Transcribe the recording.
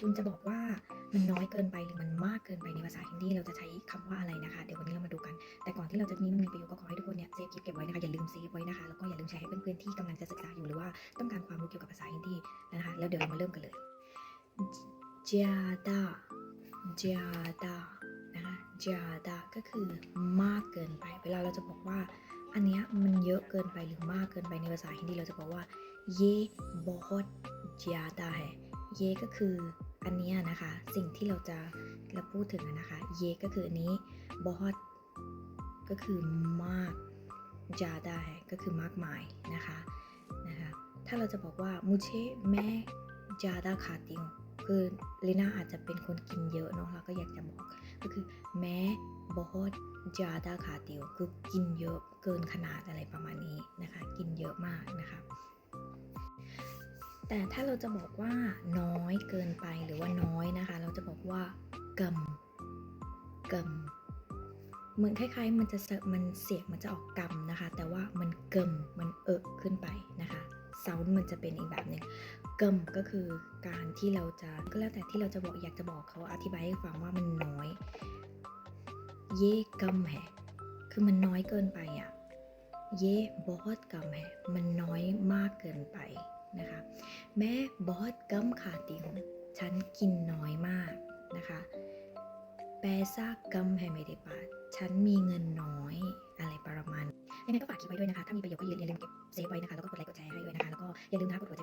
คุณจะบอกว่ามันน้อยเกินไปหรือมันมากเกินไปในภาษาฮินดีเราจะใช้คำว่าอะไรนะคะ เดี๋ยววันนี้เรามาดูกัน แต่ก่อนที่เราจะนี้มีประโยชน์ก็ขอให้ทุกคนเนี่ยเซฟคลิปเก็บไว้นะคะอย่าลืมเซฟไว้นะคะแล้วก็อย่าลืมแชร์ให้เพื่อนๆที่กำลังจะศึกษาอยู่หรือว่าต้องการความรู้เกี่ยวกับภาษาฮินดีนะคะแล้วเดี๋ยวเรามาเริ่มกันเลยจาดาจาดานะคะจาดาก็คือมากเกินไป เวลาเราจะบอกว่า อันเนี้ยมันเยอะเกินไปหรือมากเกินไปในภาษาฮินดีเราจะบอกว่าเย่บอฮดจาดาแฮเย่ก็คือ อันนี้นะคะสิ่งที่เราจะเราพูดถึงนะคะ เย่ก็คืออันนี้บอฮดก็คือมากจาไดาแฮก็คือมากมายนะคะนะคะถ้าเราจะบอกว่ามูเชแม่จาดาคาติงคือลีน่าอาจจะเป็นคนกินเยอะเนาะเราก็อยากจะบอกก็คือแม้บอฮดจาดาคาติวคือกินเยอะเกินขนาดอะไรประมาณนี้นะคะ กินเยอะมากนะคะ แต่ถ้าเราจะบอกว่าน้อยเกินไปหรือว่าน้อยนะคะ เราจะบอกว่ากัมกัมเหมือนคล้ายๆ มันจะเสมันเสียงมันจะออกกัมนะคะ แต่ว่ามันกิมมันเอะขึ้นไปนะคะเซามันจะเป็นอีกแบบหนึ่งกิมก็คือการที่เราจะก็แล้วแต่ที่เราจะบอกอยากจะบอกเขาอธิบายให้ฟังว่ามันน้อย เย่กัมแฮคือมันน้อยเกินไปอะเย่บอดกัมแฮมันน้อยมากเกินไป นะคะ แม่บอสกัมขาติงฉันกินน้อยมากนะคะแปซากกัมแฮไม่ได้ปาฉันมีเงินน้อยอะไรประมาณยังไงก็ฝากคลิปไว้ด้วยนะคะ ถ้ามีประโยชน์ก็อย่าลืมเก็บเซฟไว้นะคะ แล้วก็กดไลค์กดแชร์ให้ด้วยนะคะ แล้วก็อย่าลืมนะกดหัวใจ